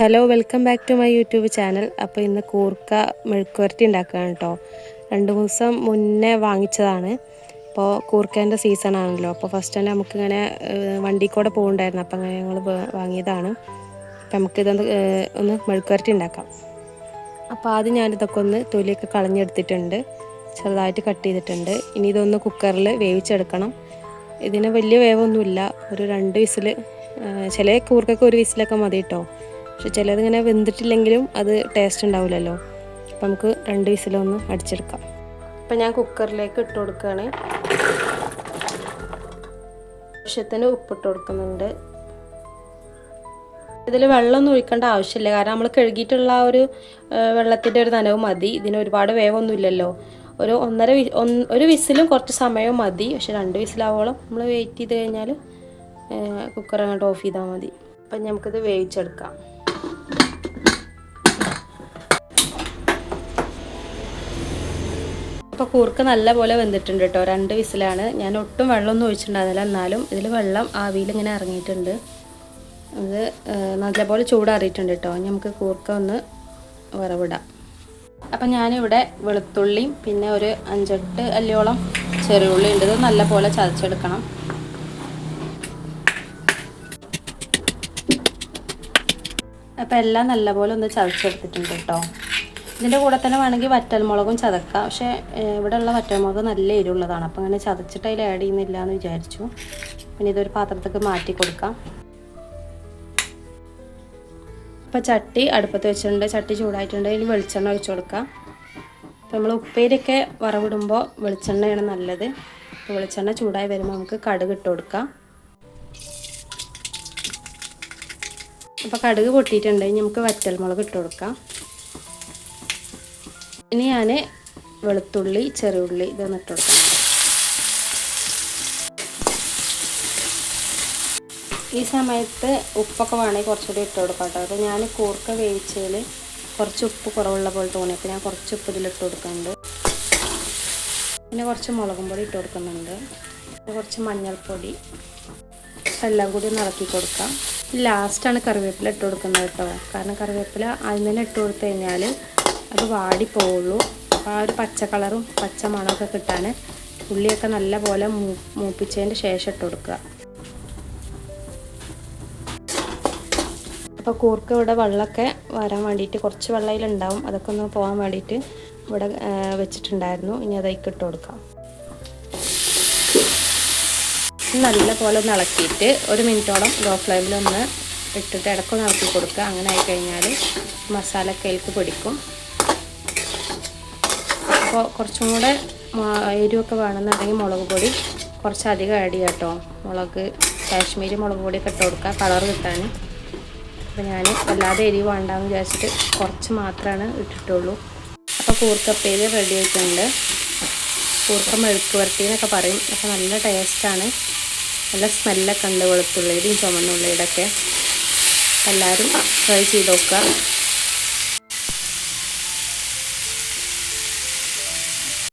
Hello welcome back to my YouTube channel അപ്പോൾ ഇന്ന് കൂർക്ക മെഴുക്കുവരട്ടി ഉണ്ടാക്കുകയാണ് കേട്ടോ രണ്ട് ദിവസം മുന്നേ വാങ്ങിച്ചതാണ്. അപ്പോൾ കൂർക്കേന്റെ സീസൺ ആണല്ലോ. അപ്പോൾ ഫസ്റ്റ് തന്നെ നമുക്കിങ്ങനെ വണ്ടി കൂടെ പോകുന്നുണ്ടായിരുന്നു അപ്പോൾ അങ്ങനെ ഞങ്ങൾ വാങ്ങിയതാണ്. അപ്പോൾ നമുക്കിതൊന്ന് ഒന്ന് മെഴുക്കുവരട്ടി ഉണ്ടാക്കാം. അപ്പോൾ ആദ്യം ഞാനിതൊക്കെ ഒന്ന് തൊലിയൊക്കെ കളഞ്ഞെടുത്തിട്ടുണ്ട്. ചെറുതായിട്ട് കട്ട് ചെയ്തിട്ടുണ്ട്. ഇനി ഇതൊന്ന് കുക്കറിൽ വേവിച്ചെടുക്കണം. ഇതിന് വലിയ വേവൊന്നുമില്ല. ഒരു രണ്ട് വിസിൽ ചില കൂർക്കൊക്കെ ഒരു വിസിലൊക്കെ മതി കേട്ടോ പക്ഷെ ചിലതിങ്ങനെ വെന്തിട്ടില്ലെങ്കിലും അത് ടേസ്റ്റ് ഉണ്ടാവില്ലല്ലോ. അപ്പം നമുക്ക് രണ്ട് വിസിലൊന്ന് അടിച്ചെടുക്കാം. അപ്പം ഞാൻ കുക്കറിലേക്ക് ഇട്ട് കൊടുക്കുകയാണ്. ആവശ്യത്തിന് ഉപ്പിട്ട് കൊടുക്കുന്നുണ്ട്. ഇതിൽ വെള്ളമൊന്നും ഒഴിക്കേണ്ട ആവശ്യമില്ല. കാരണം നമ്മൾ കഴുകിയിട്ടുള്ള ആ ഒരു വെള്ളത്തിന്റെ ഒരു നനവ് മതി. ഇതിന് ഒരുപാട് വേവൊന്നും ഇല്ലല്ലോ ഒരു ഒന്നര ഒരു വിസിലും കുറച്ച് സമയവും മതി. പക്ഷെ രണ്ട് വിസിലാവോളം നമ്മൾ വെയിറ്റ് ചെയ്ത് കഴിഞ്ഞാൽ കുക്കർ അങ്ങോട്ട് ഓഫ് ചെയ്താൽ മതി. അപ്പം നമുക്കിത് വേവിച്ചെടുക്കാം. അപ്പോൾ കൂർക്ക നല്ല പോലെ വെന്തിട്ടുണ്ട് കേട്ടോ. രണ്ട് വിസിലാണ്. ഞാൻ ഒട്ടും വെള്ളമൊന്നും ഒഴിച്ചിട്ടുണ്ടായിരുന്നില്ല. എന്നാലും ഇതിൽ വെള്ളം ആവിയിൽ ഇങ്ങനെ ഇറങ്ങിയിട്ടുണ്ട്. അത് നല്ലപോലെ ചൂടാറിയിട്ടുണ്ട് കേട്ടോ. നമുക്ക് കൂർക്ക ഒന്ന് വറവിടാം. അപ്പം ഞാനിവിടെ വെളുത്തുള്ളിയും പിന്നെ ഒരു അഞ്ചെട്ട് അല്ലിയോളം ചെറുള്ളി ഉണ്ട്. ഇത് നല്ലപോലെ ചതച്ചെടുക്കണം. അപ്പം എല്ലാം നല്ലപോലെ ഒന്ന് ചതച്ചെടുത്തിട്ടുണ്ട് കേട്ടോ. ഇതിന്റെ കൂടെ തന്നെ വേണമെങ്കിൽ വറ്റൽമുളകും ചതക്കാം. പക്ഷേ ഇവിടെ ഉള്ള വറ്റൽമുളക് നല്ല എരിവുള്ളതാണ്. അപ്പം അങ്ങനെ ചതച്ചിട്ട് അതിൽ ആഡ് ചെയ്യുന്നില്ല എന്ന് വിചാരിച്ചു. പിന്നെ ഇതൊരു പാത്രത്തേക്ക് മാറ്റി കൊടുക്കാം. ഇപ്പം ചട്ടി അടുപ്പത്ത് വെച്ചിട്ടുണ്ട്. ചട്ടി ചൂടായിട്ടുണ്ട്. അതിൽ വെളിച്ചെണ്ണ ഒഴിച്ചു കൊടുക്കാം. അപ്പോൾ നമ്മൾ ഉപ്പേരിയൊക്കെ വറവിടുമ്പോൾ വെളിച്ചെണ്ണയാണ് നല്ലത്. അപ്പോൾ വെളിച്ചെണ്ണ ചൂടായി വരുമ്പോൾ നമുക്ക് കടുക് ഇട്ട് കൊടുക്കാം. അപ്പോൾ കടുക് പൊട്ടിയിട്ടുണ്ട്. നമുക്ക് വറ്റൽമുളക് ഇട്ട് കൊടുക്കാം. ഇനി ഞാൻ വെളുത്തുള്ളി ചെറിയുള്ളി ഇതൊന്ന് ഇട്ട് കൊടുക്കാം. ഈ സമയത്ത് ഉപ്പൊക്കെ വേണമെങ്കിൽ കുറച്ചുകൂടി ഇട്ട് കൊടുക്കാം കേട്ടോ. അപ്പോൾ ഞാൻ കൂർക്ക വേവിച്ചതിൽ കുറച്ച് ഉപ്പ് കുറവുള്ള പോലെ തോന്നി. അപ്പോൾ ഞാൻ കുറച്ച് ഉപ്പ് ഇതിൽ ഇട്ട് കൊടുക്കുന്നുണ്ട്. പിന്നെ കുറച്ച് മുളകും പൊടി ഇട്ട് കൊടുക്കുന്നുണ്ട്. കുറച്ച് മഞ്ഞൾപ്പൊടി. എല്ലാം കൂടി ഒന്ന് ഇളക്കി കൊടുക്കാം. ലാസ്റ്റാണ് കറിവേപ്പില ഇട്ട് കൊടുക്കുന്നത് കേട്ടോ. കാരണം കറിവേപ്പില ആദ്യം തന്നെ ഇട്ട് കൊടുത്തു കഴിഞ്ഞാൽ അത് വാടി പോവുള്ളൂ അപ്പോൾ ആ ഒരു പച്ച കളറും പച്ച മണമൊക്കെ കിട്ടാൻ ഉള്ളിയൊക്കെ നല്ല പോലെ മൂപ്പിച്ചതിന്റെ ശേഷം ഇട്ട് കൊടുക്കുക. അപ്പോൾ കൂർക്ക ഇവിടെ വെള്ളമൊക്കെ വരാൻ വേണ്ടിയിട്ട് കുറച്ച് വെള്ളയിലുണ്ടാവും അതൊക്കെ ഒന്ന് പോകാൻ വേണ്ടിയിട്ട് ഇവിടെ വെച്ചിട്ടുണ്ടായിരുന്നു. ഇനി അതൊക്കെ ഇട്ട് കൊടുക്കാം. നല്ല പോലെ ഒന്ന് ഇളക്കിയിട്ട് ഒരു മിനിറ്റോളം ലോ ഫ്ലെയിമിൽ ഒന്ന് ഇട്ടിട്ട് ഇടക്കൊന്ന് ഇളക്കി കൊടുക്കുക. അങ്ങനെ ആയിക്കഴിഞ്ഞാൽ മസാല കേൽക്ക് പിടിക്കും. അപ്പോൾ കുറച്ചും കൂടെ എരിവൊക്കെ വേണമെന്നുണ്ടെങ്കിൽ മുളക് പൊടി കുറച്ചധികം ആഡ് ചെയ്യാം കേട്ടോ. മുളക് കാശ്മീരി മുളക് പൊടിയൊക്കെ ഇട്ട് കൊടുക്കുക കളർ കിട്ടാൻ. അപ്പോൾ ഞാൻ വല്ലാതെ എരിവ് വേണ്ടാന്ന് വിചാരിച്ചിട്ട് കുറച്ച് മാത്രമാണ് ഇട്ടിട്ടുള്ളൂ. അപ്പോൾ കൂർക്കപ്പേര് റെഡി ആയിട്ടുണ്ട്. കൂർക്ക മെഴുക്ക് വരട്ടി എന്നൊക്കെ പറയും. അപ്പോൾ നല്ല ടേസ്റ്റാണ് നല്ല സ്മെല്ലൊക്കെ ഉണ്ട് വെളുത്തുള്ളിയുടെയും ചുമന്നുള്ളിയുടെ ഒക്കെ. എല്ലാവരും ട്രൈ ചെയ്ത് നോക്കുക.